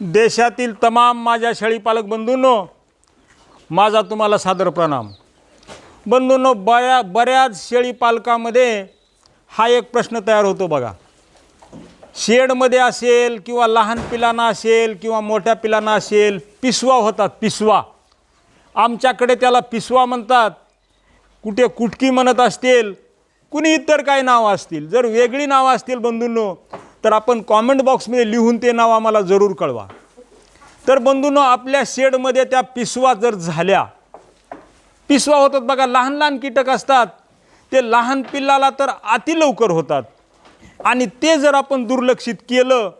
देशातील तमाम माझ्या शेळीपालक बंधूंनो माझा तुम्हाला सादर प्रणाम. बंधूंनो बऱ्या बऱ्याच शेळीपालकामध्ये हा एक प्रश्न तयार होतो बघा. शेडमध्ये असेल किंवा लहान पिलांना असेल किंवा मोठ्या पिलांना असेल पिसवा होतात पिसवा. आमच्याकडे त्याला पिसवा म्हणतात. कुठे कुटकी म्हणत असतील कुणी इतर काही नावं असतील. जर वेगळी नावं असतील बंधूंनो तर आपण कॉमेंट बॉक्समध्ये लिहून ते नाव आम्हाला जरूर कळवा. तर बंधूंनो आपल्या शेडमध्ये त्या पिसवा जर झाल्या पिसवा होतात बघा लहान लहान कीटक असतात. ते लहान पिल्लाला तर अति लवकर होतात. आणि ते जर आपण दुर्लक्षित केलं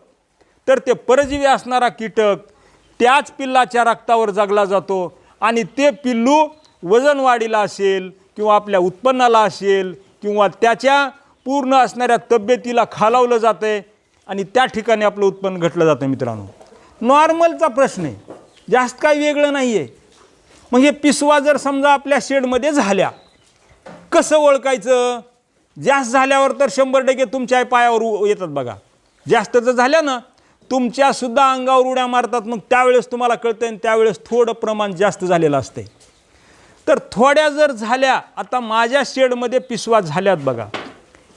तर ते परजीवी असणारा कीटक त्याच पिल्लाच्या रक्तावर जगला जातो. आणि ते पिल्लू वजन वाढीला असेल किंवा आपल्या उत्पन्नाला असेल किंवा त्याच्या पूर्ण असणाऱ्या तब्येतीला खालावलं जातं आहे आणि त्या ठिकाणी आपलं उत्पन्न घटलं जातं मित्रांनो. नॉर्मलचा प्रश्न आहे. जास्त काही वेगळं नाही आहे मग हे पिसवा जर समजा आपल्या शेडमध्ये झाल्या कसं ओळखायचं? जास्त झाल्यावर तर शंभर टक्के तुमच्या पायावर उ- येतात बघा. जास्त जर झाल्या ना तुमच्यासुद्धा अंगावर उड्या मारतात मग त्यावेळेस तुम्हाला कळतं आणि त्यावेळेस थोडं प्रमाण जास्त झालेलं असते तर थोड्या जर झाल्या आता माझ्या शेडमध्ये पिसवा झाल्यात बघा.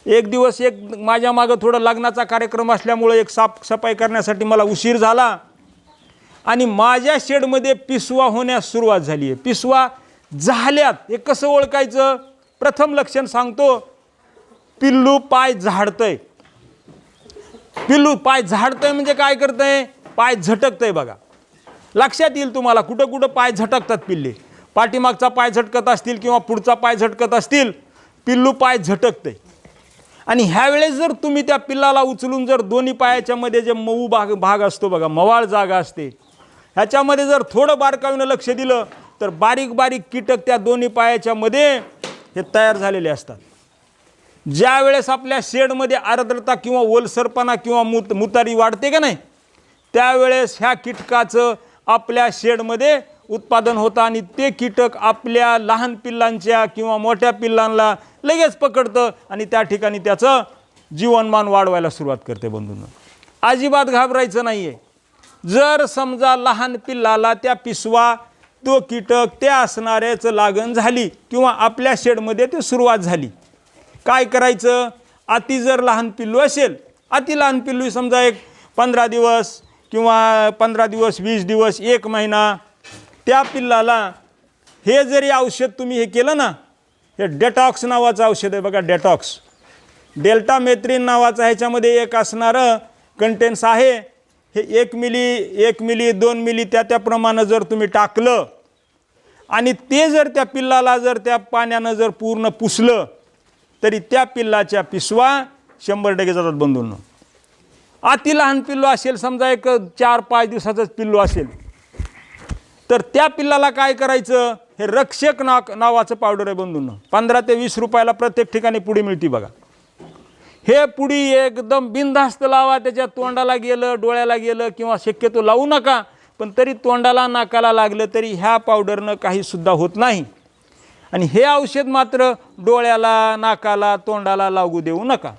एक दिवस एक माझ्या मागं थोडं लग्नाचा कार्यक्रम असल्यामुळं एक साफ सफाई करण्यासाठी मला उशीर झाला. आणि माझ्या शेडमध्ये पिसवा होण्यास सुरुवात झाली आहे. पिसवा झाल्यात. हे कसं ओळखायचं? प्रथम लक्षण सांगतो. पिल्लू पाय झाडतंय. पिल्लू पाय झाडतंय म्हणजे काय करतंय? पाय झटकतंय बघा. लक्षात येईल तुम्हाला कुठं कुठं पाय झटकतात पिल्ले. पाठीमागचा पाय झटकत असतील किंवा पुढचा पाय झटकत असतील पिल्लू पाय झटकतंय. आणि ह्यावेळेस जर तुम्ही त्या पिल्लाला उचलून जर दोन्ही पायाच्यामध्ये जे मऊ भाग भाग असतो बघा मवाळ जागा असते ह्याच्यामध्ये जर थोडं बारकावीनं लक्ष दिलं तर बारीक बारीक कीटक त्या दोन्ही पायाच्यामध्ये हे तयार झालेले असतात. ज्या वेळेस आपल्या शेडमध्ये आर्द्रता किंवा ओलसरपणा किंवा मुत मुतारी वाढते का नाही त्यावेळेस ह्या कीटकाचं आपल्या शेडमध्ये उत्पादन होतं आणि ते कीटक आपल्या लहान पिल्लांच्या किंवा मोठ्या पिल्लांना लगेच पकडतं आणि त्या ठिकाणी त्याचं जीवनमान वाढवायला सुरुवात करते बंधूंनो. अजिबात घाबरायचं नाही आहे जर समजा लहान पिल्लाला त्या पिसवा तो कीटक त्या असणाऱ्याचं लागण झाली किंवा आपल्या शेडमध्ये ते सुरुवात झाली काय करायचं? अति जर लहान पिल्लू असेल अति लहान पिल्लू समजा एक पंधरा दिवस किंवा पंधरा दिवस वीस दिवस एक महिना त्या पिल्लाला हे जरी औषध तुम्ही हे केलं ना हे डेटॉक्स नावाचं औषध आहे बघा डेटॉक्स डेल्टा मेत्रीन नावाचं ह्याच्यामध्ये एक असणारं कंटेन्स आहे. हे एक मिली एक मिली दोन मिली त्या त्याप्रमाणे जर तुम्ही टाकलं आणि ते जर त्या पिल्लाला जर त्या पाण्यानं जर पूर्ण पुसलं तरी त्या पिल्लाच्या पिसवा शंभर टक्के जातात बंधून. अति लहान पिल्लू असेल समजा एक चार पाच दिवसाचंच पिल्लू असेल तर त्या पिल्लाला काय करायचं? हे रक्षक ना नावाचं पावडर आहे बंधून. पंधरा ते वीस रुपयाला प्रत्येक ठिकाणी पुडी मिळते बघा. हे पुडी एकदम बिनधास्त लावा त्याच्या तोंडाला गेलं डोळ्याला गेलं किंवा शक्यतो लावू नका पण तरी तोंडाला नाकाला लागलं तरी ह्या पावडरनं काहीसुद्धा होत नाही. आणि हे औषध मात्र डोळ्याला नाकाला तोंडाला लागू देऊ नका.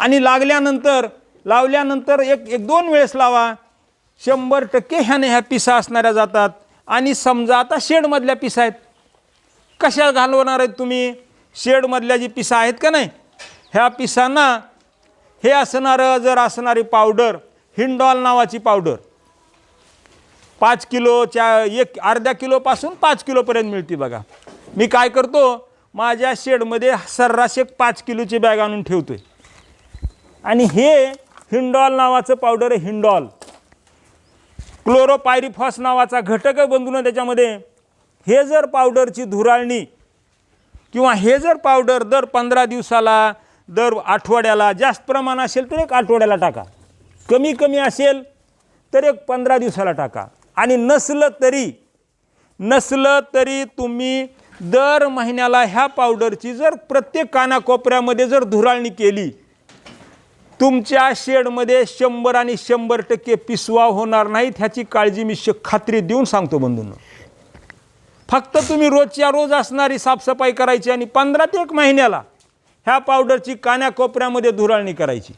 आणि लागल्यानंतर लावल्यानंतर एक एक दोन वेळेस लावा शंभर टक्के ह्याने ह्या पिसा असणाऱ्या जातात. आणि समजा आता शेडमधल्या पिसा आहेत. कशा घालवणार आहेत तुम्ही? शेडमधल्या जी पिसा आहेत का नाही? ह्या पिसांना हे असणारं जर असणारी पावडर हिंडॉल नावाची पावडर पाच किलोच्या एक अर्ध्या किलोपासून पाच किलोपर्यंत मिळते बघा. मी काय करतो? माझ्या शेडमध्ये सर्रास एक पाच किलोची बॅग आणून ठेवतो आहे आणि हे हिंडॉल नावाचं पावडर आहे हिंडॉल. क्लोरोपायरिफॉस नावाचा घटक बंधून त्याच्यामध्ये. हे जर पावडरची धुराळणी किंवा हे जर पावडर दर पंधरा दिवसाला दर आठवड्याला जास्त प्रमाण असेल तर एक आठवड्याला टाका. कमी कमी असेल तर एक पंधरा दिवसाला टाका. आणि नसलं तरी नसलं तरी तुम्ही दर महिन्याला ह्या पावडरची जर प्रत्येक कानाकोपऱ्यामध्ये जर धुराळणी केली तुमच्या शेडमध्ये शंभर आणि शंभर टक्के पिसवा होणार नाहीत ह्याची काळजी मी खात्री देऊन सांगतो बंधूंना. फक्त तुम्ही रोजच्या रोज असणारी साफसफाई करायची आणि पंधरा ते एक महिन्याला ह्या पावडरची कान्याकोपऱ्यामध्ये धुराळणी करायची.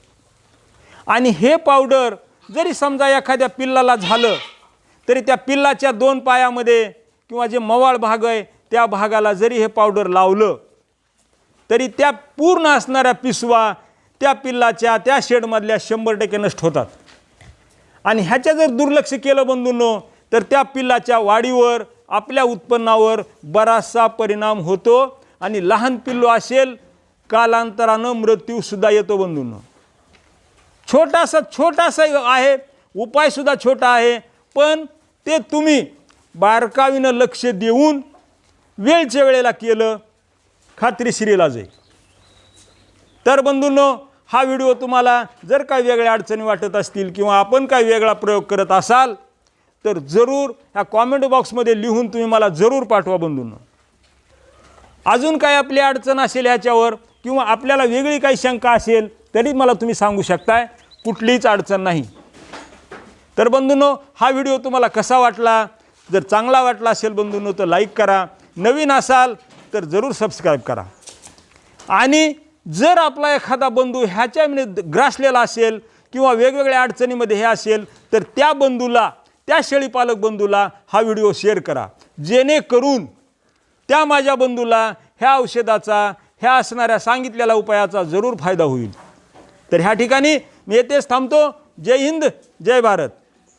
आणि हे पावडर जरी समजा एखाद्या पिल्लाला झालं तरी त्या पिल्लाच्या दोन पायामध्ये किंवा जे मवाळ भाग आहे त्या भागाला जरी हे पावडर लावलं तरी त्या पूर्ण असणाऱ्या पिसवा त्या पिल्लाच्या त्या शेडमधल्या शंभर टक्के नष्ट होतात. आणि ह्याच्या जर दुर्लक्ष केलं बंधूंनो तर त्या पिल्लाच्या वाढीवर आपल्या उत्पन्नावर बराचसा परिणाम होतो आणि लहान पिल्लू असेल कालांतरानं मृत्यूसुद्धा येतो बंधूंनो. छोटासा छोटासा आहे उपायसुद्धा छोटा आहे पण ते तुम्ही बारकावीनं लक्ष देऊन वेळच्या वेळेला केलं खात्रीशिरीला जाईल. तर बंधूंनो हा व्हिडिओ तुम्हाला जर काही वेगळ्या अडचणी वाटत असतील किंवा आपण काही वेगळा प्रयोग करत असाल तर जरूर ह्या कॉमेंट बॉक्समध्ये लिहून तुम्ही मला जरूर पाठवा बंधूंनो. अजून काही आपली अडचण असेल ह्याच्यावर किंवा आपल्याला वेगळी काही शंका असेल तरी मला तुम्ही सांगू शकताय कुठलीच अडचण नाही. तर बंधूंनो हा व्हिडिओ तुम्हाला कसा वाटला? जर चांगला वाटला असेल बंधूंनो तर लाईक करा. नवीन असाल तर जरूर सबस्क्राईब करा. आणि जर आपला एखादा बंधू ह्याच्या ग्रासलेला असेल किंवा वेगवेगळ्या अडचणीमध्ये हे असेल तर त्या बंधूला त्या शेळीपालक बंधूला हा व्हिडिओ शेअर करा. जेणेकरून त्या माझ्या बंधूला ह्या औषधाचा ह्या असणाऱ्या सांगितलेल्या उपायाचा जरूर फायदा होईल. तर ह्या ठिकाणी मी येथेच थांबतो. जय हिंद जय भारत.